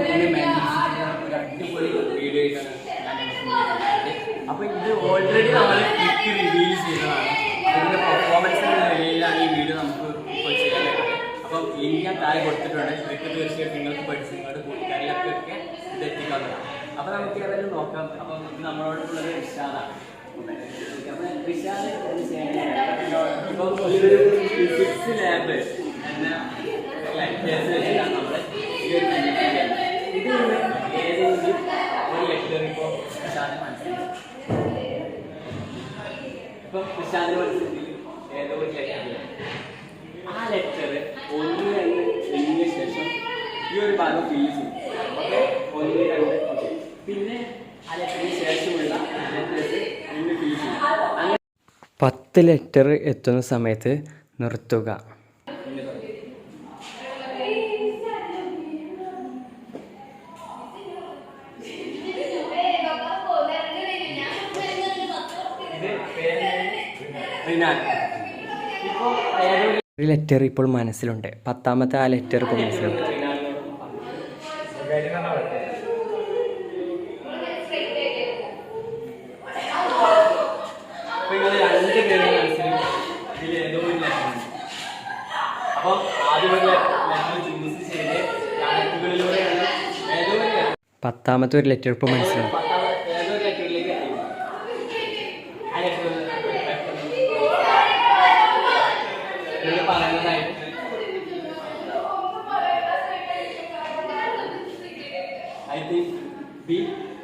Magic ഒരു അടിപൊളി video ആയിട്ടാണ് അപ്പോൾ ഇത് ഓൾറെഡി നമ്മൾ ക്ലിക്ക് റിവീൽ ചെയ്തതാണ്. ഇതിന്റെ പെർഫോമൻസിന്റെ നിലയിലാണ് ഈ വീഡിയോ നമുക്ക് ഇപ്പോൾ പറ്റുന്നത്. അപ്പം ലിങ്ക് ഞാൻ താഴെ കൊടുത്തിട്ടുണ്ട്. ഇതൊക്കെ തീർച്ചയായിട്ടും നിങ്ങൾക്ക് പഠിച്ച് നിങ്ങളുടെ കൂട്ടുകാരിലൊക്കെ ഇത് എത്തിക്കാവുന്നതാണ്. അപ്പോൾ നമുക്ക് ഏതായാലും നോക്കാം. അപ്പം ഇത് നമ്മളോടുള്ളത് ചെയ്യാനാണ്. ഇപ്പം ഒരു ഫിസിക്സ് ലാബ് എന്ന ഒരു പ്രശാന്ത് മനസ്സിലായി. ഇപ്പം പ്രശാന്ത് മനസ്സിലായി. ഏതോ ഒരു ലെറ്റർ ആ ലെറ്റർ ഒന്ന് രണ്ട് ശേഷം ഈ ഒരു ഭാഗം ഓക്കെ ഒന്ന് രണ്ട് പിന്നെ ആ ലെറ്ററിന് ശേഷമുള്ള ലെറ്റേഴ്സ് ചെയ്യും പത്ത് ലെറ്റർ എത്തുന്ന സമയത്ത് നിർത്തുക പിന്നെ പറയും. ഇത് പേര് റിനാൻ. ഇപ്പൊ ഏതോ ഒരു ലെറ്റർ ഇപ്പോൾ മനസ്സിലുണ്ട്. പത്താമത്തെ ആ ലെറ്റർ ഇപ്പോൾ മനസ്സിലുണ്ട്. പത്താമത്തെ ഒരു ലെറ്റർ ഇപ്പോൾ രണ്ട് I think B.